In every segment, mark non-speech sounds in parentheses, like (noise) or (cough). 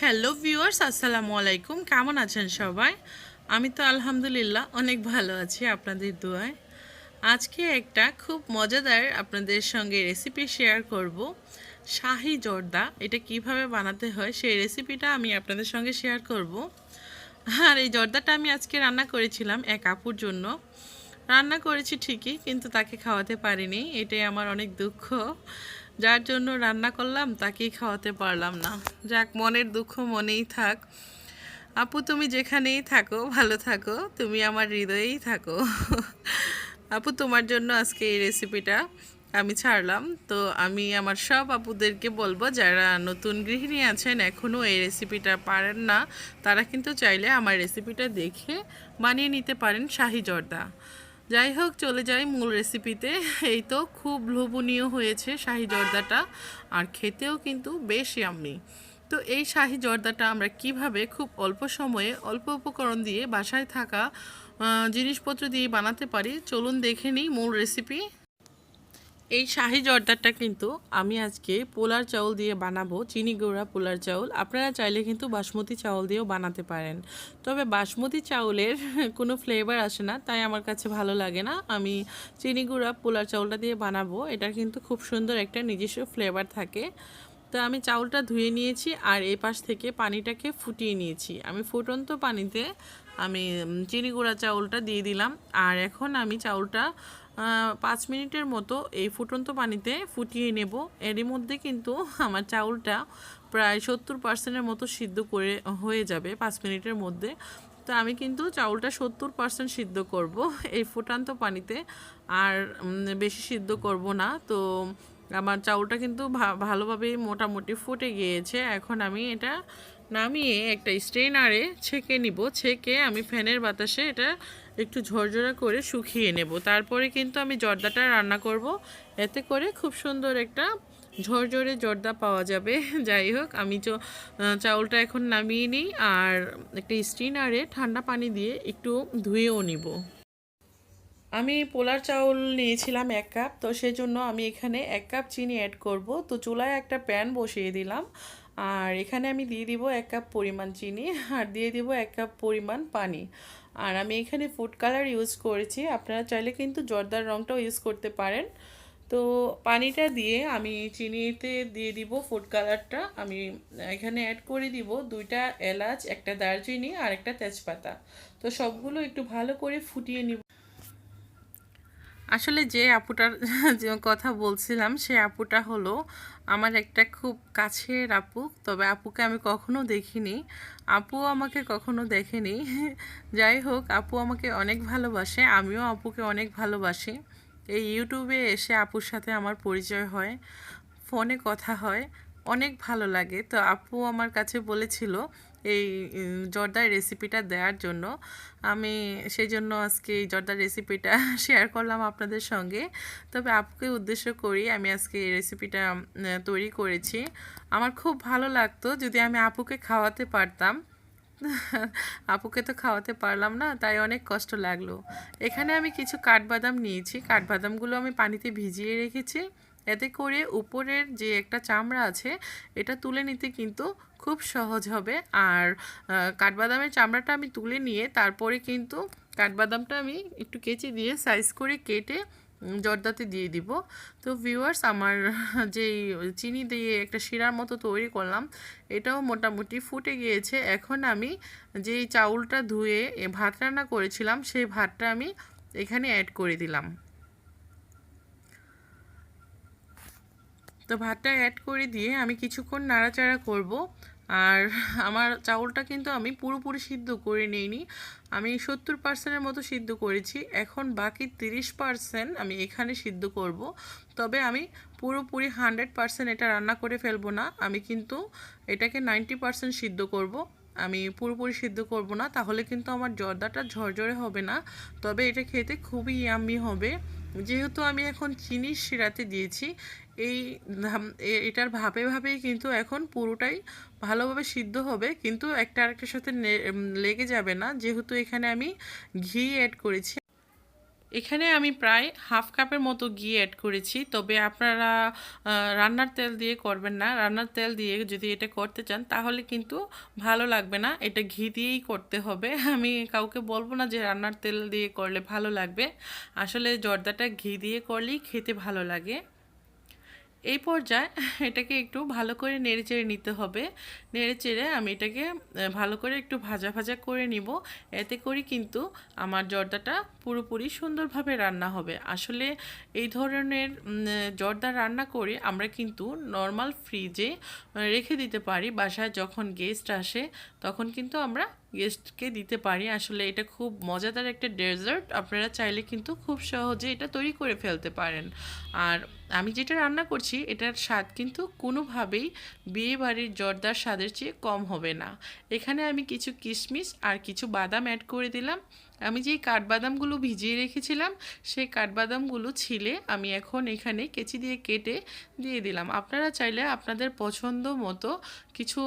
Hello viewers, আসসালামু আলাইকুম। কেমন আছেন সবাই? আমি তো আলহামদুলিল্লাহ অনেক ভালো আছি আপনাদের দোয়ায়। আজকে একটা খুব মজাদার আপনাদের সঙ্গে রেসিপি শেয়ার করব। শাহি জর্দা, এটা কীভাবে বানাতে হয় সেই রেসিপিটা আমি আপনাদের সঙ্গে শেয়ার করব। আর এই জর্দাটা আমি আজকে রান্না করেছিলাম এক আপুর জন্য। রান্না করেছি ঠিকই, কিন্তু তাকে খাওয়াতে পারিনি, এটাই আমার অনেক দুঃখ। যার জন্য রান্না করলাম, তাকেই খাওয়াতে পারলাম না। যাক, মনের দুঃখ মনেই থাক। আপু, তুমি যেখানেই থাকো, ভালো থাকো। তুমি আমার হৃদয়েই থাকো। আপু, তোমার জন্য আজকে এই রেসিপিটা আমি ছাড়লাম। তো আমি আমার সব আপুদেরকে বলব, যারা নতুন গৃহিণী আছেন এখনও এই রেসিপিটা পারেন না, তারা কিন্তু চাইলে আমার রেসিপিটা দেখে বানিয়ে নিতে পারেন শাহি জর্দা। যাই হোক, চলে যাই মূল রেসিপিতে এই তো খুব লোভনীয় হয়েছে শাহি জর্দাটা, আর খেতেও কিন্তু বেশ আমি তো এই শাহি জর্দাটা আমরা কীভাবে খুব অল্প সময়ে, অল্প উপকরণ দিয়ে বাসায় থাকা জিনিসপত্র দিয়ে বানাতে পারি, চলুন দেখে নিই মূল রেসিপি এই শাহি জর্দারটা কিন্তু আমি আজকে পোলার চাউল দিয়ে বানাবো, চিনি গুঁড়া পোলার চাউল। আপনারা চাইলে কিন্তু বাসমতি চাউল দিয়েও বানাতে পারেন। তবে বাসমতি চাউলের (laughs) কোনো ফ্লেভার আসে না, তাই আমার কাছে ভালো লাগে না। আমি চিনি গুঁড়া পোলার চাউলটা দিয়ে বানাবো, এটার কিন্তু খুব সুন্দর একটা নিজস্ব ফ্লেভার থাকে। তো আমি চাউলটা ধুয়ে নিয়েছি আর এই পাশ থেকে পানিটাকে ফুটিয়ে নিয়েছি। আমি ফুটন্ত পানিতে আমি চিনি গুঁড়া চাউলটা দিয়ে দিলাম। আর এখন আমি চাউলটা পাঁচ মিনিটের মতো এই ফুটন্ত পানিতে ফুটিয়ে নেব। এরই মধ্যে কিন্তু আমার চাউলটা প্রায় সত্তর পার্সেন্টের মতো সিদ্ধ করে, হয়ে যাবে পাঁচ মিনিটের মধ্যে। তো আমি কিন্তু চাউলটা সত্তর পার্সেন্ট সিদ্ধ করব এই ফুটান্ত পানিতে। আর বেশি সিদ্ধ করব না। তো আমার চাউলটা কিন্তু ভা- ভালোভাবেই মোটামুটি ফুটে গিয়েছে। এখন আমি এটা নামিয়ে একটা স্ট্রেনারে ছেঁকে নিব। ছেঁকে আমি ফ্যানের বাতাসে এটা একটু ঝরঝরা করে শুকিয়ে নেব। তারপরে কিন্তু আমি জর্দাটা রান্না করব। এতে করে খুব সুন্দর একটা ঝরঝরে জর্দা পাওয়া যাবে। (laughs) যাই হোক, আমি তো চাউলটা এখন নামিয়ে নিই আর একটা স্ট্রেনারে ঠান্ডা পানি দিয়ে একটু ধুয়েও নিব। আমি পোলার চাউল নিয়েছিলাম এক কাপ, তো সেই জন্য আমি এখানে এক কাপ চিনি অ্যাড করব। তো চুলায় একটা প্যান বসিয়ে দিলাম আর এখানে আমি দিয়ে দিব এক কাপ পরিমাণ চিনি আর দিয়ে দিব এক কাপ পরিমাণ পানি। আর আমি এখানে ফুড কালার ইউজ করেছি। আপনারা চাইলে কিন্তু জর্দার রঙটাও ইউজ করতে পারেন। তো পানিটা দিয়ে আমি চিনিতে দিয়ে দিব ফুড কালারটা আমি এখানে অ্যাড করে দিব দুইটা এলাচ, একটা দারচিনি আর একটা তেজপাতা। তো সবগুলো একটু ভালো করে ফুটিয়ে নিব। আসলে যে আপুটার (laughs) কথা বলছিলাম, সে আপুটা হলো আমার একটা খুব কাছের আপু। তবে আপুকে আমি কখনো দেখিনি। আপু আমাকে কখনো দেখেনি। (laughs) যাই হোক, আপু আমাকে অনেক ভালোবাসে, আমিও আপুকে অনেক ভালোবাসি। এই ইউটিউবে এসে আপুর সাথে আমার পরিচয় হয়, ফোনে কথা হয়, অনেক ভালো লাগে। তো আপু আমার কাছে বলেছিল এই জর্দার রেসিপিটা দেওয়ার জন্য। আমি সেই জন্য আজকে এই জর্দার রেসিপিটা শেয়ার (laughs) করলাম আপনাদের সঙ্গে। তবে আপুকে উদ্দেশ্য করি আমি আজকে এই রেসিপিটা তৈরি করেছি। আমার খুব ভালো লাগতো যদি আমি আপুকে খাওয়াতে পারতাম। (laughs) আপুকে তো খাওয়াতে পারলাম না, তাই অনেক কষ্ট লাগল। এখানে আমি কিছু কাঠবাদাম নিয়েছি। কাঠবাদামগুলো আমি পানিতে ভিজিয়ে রেখেছি। এতে করে উপরের যে একটা চামড়া আছে, এটা তুলে নিতে কিন্তু খুব সহজ হবে। আর কাঠবাদামের চামড়াটা আমি তুলে নিয়ে তারপরে কিন্তু কাঠবাদামটা আমি একটু কেচি দিয়ে সাইজ করে কেটে জর্দাতে দিয়ে দিব। তো ভিউয়ার্স আমার যেই চিনি দিয়ে একটা শিরার মতো তৈরি করলাম, এটাও মোটামুটি ফুটে গিয়েছে। এখন আমি যেই চাউলটা ধুয়ে ভাত রান্না করেছিলাম, সেই ভাতটা আমি এখানে অ্যাড করে দিলাম। তো ভাতটা অ্যাড করে দিয়ে আমি কিছুক্ষণ নাড়াচাড়া করব। আর আমার চাউলটা কিন্তু আমি পুরোপুরি সিদ্ধ করে নিইনি। আমি সত্তর পার্সেন্টের মতো সিদ্ধ করেছি। এখন বাকি তিরিশ পার্সেন্ট আমি এখানে সিদ্ধ করব। তবে আমি পুরোপুরি হান্ড্রেড পার্সেন্ট এটা রান্না করে ফেলব না। আমি কিন্তু এটাকে নাইনটি পার্সেন্ট সিদ্ধ করব। আমি পুরোপুরি সিদ্ধ করব না। তাহলে কিন্তু আমার জর্দাটা ঝরঝরে হবে না। তবে এটা খেতে খুবই ইয়াম্মি হবে। যেহেতু আমি এখন চিনির শিরাতে দিয়েছি এই এটার ভাবে ভাবেই কিন্তু এখন পুরোটাই ভালোভাবে সিদ্ধ হবে। কিন্তু একটা আরেকটার সাথে লেগে যাবে না। যেহেতু এখানে আমি ঘি অ্যাড করেছি। এখানে আমি প্রায় হাফ কাপের মতো ঘি অ্যাড করেছি। তবে আপনারা রান্নার তেল দিয়ে করবেন না। রান্নার তেল দিয়ে যদি এটা করতে চান, তাহলে কিন্তু ভালো লাগবে না। এটা ঘি দিয়েই করতে হবে। আমি কাউকে বলব না যে রান্নার তেল দিয়ে করলে ভালো লাগবে। আসলে জর্দাটা ঘি দিয়ে করলেই খেতে ভালো লাগে। এই পর্যায়ে এটাকে একটু ভালো করে নেড়েচেড়ে নিতে হবে। নেড়েচেড়ে আমি এটাকে ভালো করে একটু ভাজা ভাজা করে নিব। এতে করে কিন্তু আমার জর্দাটা পুরোপুরি সুন্দরভাবে রান্না হবে। আসলে এই ধরনের জর্দা রান্না করে আমরা কিন্তু নর্মাল ফ্রিজে রেখে দিতে পারি। বাসায় যখন গেস্ট আসে, তখন কিন্তু আমরা গেস্টকে দিতে পারি। আসলে এটা খুব মজাদার একটা ডেজার্ট আপনারা চাইলে কিন্তু খুব সহজে এটা তৈরি করে ফেলতে পারেন। আর আমি যেটা রান্না করছি, এটার স্বাদ কিন্তু কোনোভাবেই বিয়ে বাড়ির জর্দার স্বাদের চেয়ে কম হবে না। এখানে আমি কিছু কিশমিশ আর কিছু বাদাম অ্যাড করে দিলাম। আমি যেই কাঠবাদামগুলো ভিজিয়ে রেখেছিলাম, সেই কাঠবাদামগুলো ছিলে আমি এখন এখানে কেচি দিয়ে কেটে দিয়ে দিলাম। আপনারা চাইলে আপনাদের পছন্দ মতো কিছু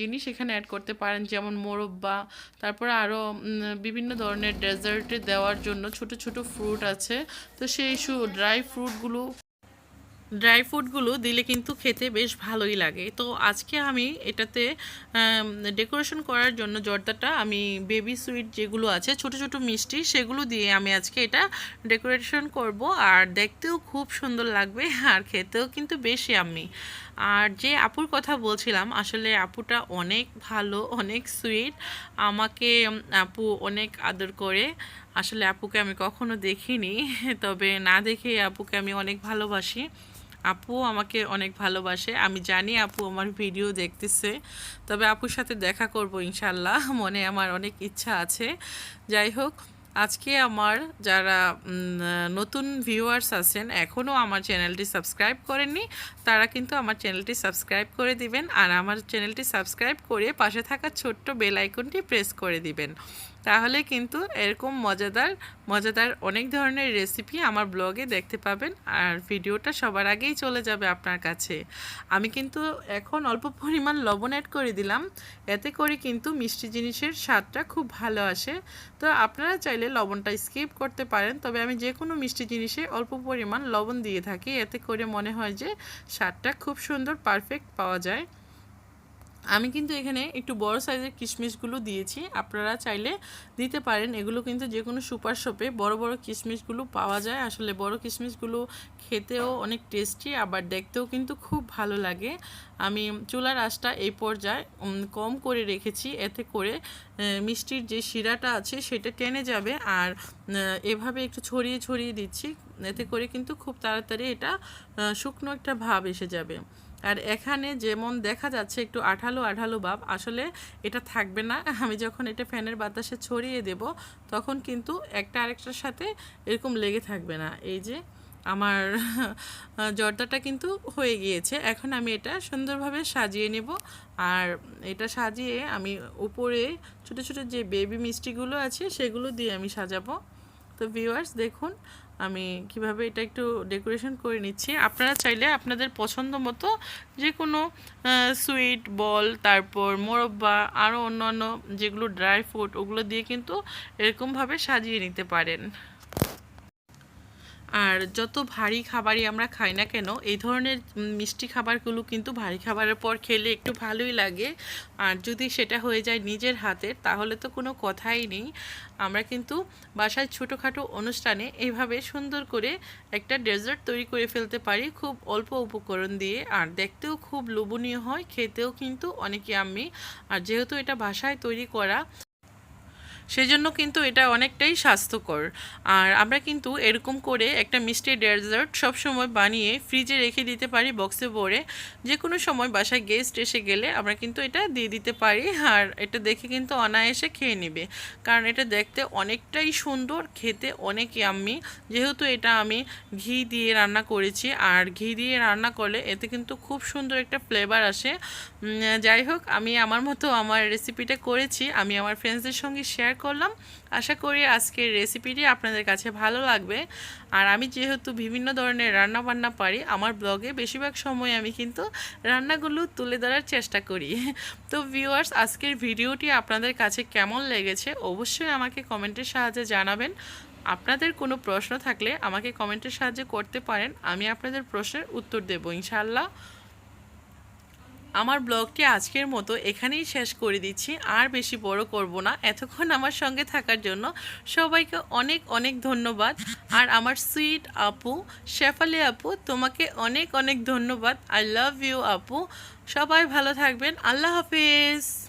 জিনিস এখানে অ্যাড করতে পারেন, যেমন মোরব্বা, তারপরে আরও বিভিন্ন ধরনের ডেজার্টে দেওয়ার জন্য ছোট ছোট ফ্রুট আছে। তো সেই ড্রাই ফ্রুটগুলো ড্রাই ফ্রুটগুলো দিলে কিন্তু খেতে বেশ ভালোই লাগে। তো আজকে আমি এটাতে ডেকোরেশন করার জন্য জর্দাটা আমি বেবি সুইট যেগুলো আছে, ছোট ছোট মিষ্টি সেগুলো দিয়ে আমি আজকে এটা ডেকোরেশন করব। আর দেখতেও খুব সুন্দর লাগবে আর খেতেও কিন্তু বেশি আমি আর যে আপুর কথা বলছিলাম, আসলে আপুটা অনেক ভালো, অনেক সুইট। আমাকে আপু অনেক আদর করে। আসলে আপুকে আমি কখনো দেখিনি, তবে না দেখে আপুকে আমি অনেক ভালোবাসি। আপু আমাকে অনেক ভালোবাসে। আমি জানি আপু আমার ভিডিও দেখতেছে। তবে আপুর সাথে দেখা করব ইনশাল্লাহ (laughs) মনে আমার অনেক ইচ্ছা আছে। যাই হোক, আজকে আমার যারা নতুন ভিউয়ার্স আছেন এখনও আমার চ্যানেলটি সাবস্ক্রাইব করেননি, তারা কিন্তু আমার চ্যানেলটি সাবস্ক্রাইব করে দিবেন। আর আমার চ্যানেলটি সাবস্ক্রাইব করে পাশে থাকা ছোট্ট বেল আইকনটি প্রেস করে দিবেন। তাহলে কিন্তু এরকম মজাদার মজাদার অনেক ধরনের রেসিপি আমার ব্লগে দেখতে পাবেন আর ভিডিওটা সবার আগেই চলে যাবে আপনার কাছে। আমি কিন্তু এখন অল্প পরিমাণ লবণ অ্যাড করে দিলাম। এতে করে কিন্তু মিষ্টি জিনিসের স্বাদটা খুব ভালো আসে। তো আপনারা চাইলে লবণটা স্কিপ করতে পারেন, তবে আমি যে কোনো মিষ্টি জিনিসে অল্প পরিমাণ লবণ দিয়ে থাকি। এতে করে মনে হয় যে স্বাদটা খুব সুন্দর পারফেক্ট পাওয়া যায়। আমি কিন্তু এখানে একটু বড় সাইজের কিশমিশগুলো দিয়েছি। আপনারা চাইলে দিতে পারেন। এগুলো কিন্তু যে কোনো সুপার শপে বড় বড় কিশমিশগুলো পাওয়া যায়। আসলে বড় কিশমিশগুলো খেতেও অনেক টেস্টি, আবার দেখতেও কিন্তু খুব ভালো লাগে। আমি চুলার আঁচটা এই পর্যায়ে কম করে রেখেছি। এতে করে মিষ্টির যে শিরাটা আছে সেটা টেনে যাবে। আর এভাবে একটু ছড়িয়ে ছড়িয়ে দিচ্ছি। এতে করে কিন্তু খুব তাড়াতাড়ি এটা শুকনো একটা ভাব এসে যাবে। আর এখানে যেমন দেখা যাচ্ছে একটু আঠালো আঠালো ভাব আসলে এটা থাকবে না। আমি যখন এটা ফ্যানের বাতাসে ছড়িয়ে দেব, তখন কিন্তু একটা আরেকটার সাথে এরকম লেগে থাকবে না। এই যে আমার (laughs) জর্দাটা কিন্তু হয়ে গিয়েছে। এখন আমি এটা সুন্দরভাবে সাজিয়ে নেব। আর এটা সাজিয়ে আমি উপরে ছোটো ছোটো যে বেবি মিষ্টিগুলো আছে, সেগুলো দিয়ে আমি সাজাবো। তো ভিউয়ার্স দেখুন আমি কীভাবে এটা একটু ডেকোরেশন করে নিচ্ছি। আপনারা চাইলে আপনাদের পছন্দ মতো যে কোনো সুইট বল তারপর মোরব্বা আরও অন্যান্য যেগুলো ড্রাই ফ্রুট ওগুলো দিয়ে কিন্তু এরকমভাবে সাজিয়ে নিতে পারেন। আর যত ভারী খাবারই আমরা খাই না কেন, এই ধরনের মিষ্টি খাবারগুলো কিন্তু ভারী খাবারের পর খেলে একটু ভালোই লাগে। আর যদি সেটা হয়ে যায় নিজের হাতের তাহলে তো কোনো কথাই নেই। আমরা কিন্তু বাসায় ছোটোখাটো অনুষ্ঠানে এইভাবে সুন্দর করে একটা ডেজার্ট তৈরি করে ফেলতে পারি, খুব অল্প উপকরণ দিয়ে। আর দেখতেও খুব লোভনীয় হয়, খেতেও কিন্তু অনেকে আমি আর যেহেতু এটা বাসায় তৈরি করা সেজন্য কিন্তু এটা অনেকটাই স্বাস্থ্যকর। আর আমরা কিন্তু এরকম করে একটা মিষ্টি ডেজার্ট সবসময় বানিয়ে ফ্রিজে রেখে দিতে পারি, বক্সে ভরে। যে কোনো সময় বাসায় গেস্ট এসে গেলে আমরা কিন্তু এটা দিয়ে দিতে পারি আর এটা দেখে কিন্তু অনায়াসে খেয়ে নেবে। কারণ এটা দেখতে অনেকটাই সুন্দর, খেতে অনেক আমি যেহেতু এটা আমি ঘি দিয়ে রান্না করেছি আর ঘি দিয়ে রান্না করলে এতে কিন্তু খুব সুন্দর একটা ফ্লেভার আসে। যাই হোক, আমি আমার মতো আমার রেসিপিটা করেছি। আমি আমার ফ্রেন্ডসদের সঙ্গে শেয়ার করলাম। আশা করি আজকের রেসিপিটি আপনাদের কাছে ভালো লাগবে। আর আমি যেহেতু বিভিন্ন ধরনের রান্না বান্না পারি, আমার ব্লগে বেশিরভাগ সময় আমি কিন্তু রান্নাগুলো তুলে ধরার চেষ্টা করি। তো ভিউয়ার্স আজকের ভিডিওটি আপনাদের কাছে কেমন লেগেছে অবশ্যই আমাকে কমেন্টের সাহায্যে জানাবেন। আপনাদের কোনো প্রশ্ন থাকলে আমাকে কমেন্টের সাহায্যে করতে পারেন। আমি আপনাদের প্রশ্নের উত্তর দেবো, ইনশাআল্লাহ। আমার ব্লগটি আজকের মতো এখানেই শেষ করে দিচ্ছি। আর বেশি বড় করব না। এতক্ষণ আমার সঙ্গে থাকার জন্য সবাইকে অনেক অনেক ধন্যবাদ। আর আমার সুইট আপু, শেফালি আপু, তোমাকে অনেক অনেক ধন্যবাদ। আই লাভ ইউ আপু। সবাই ভালো থাকবেন। আল্লাহ হাফিজ।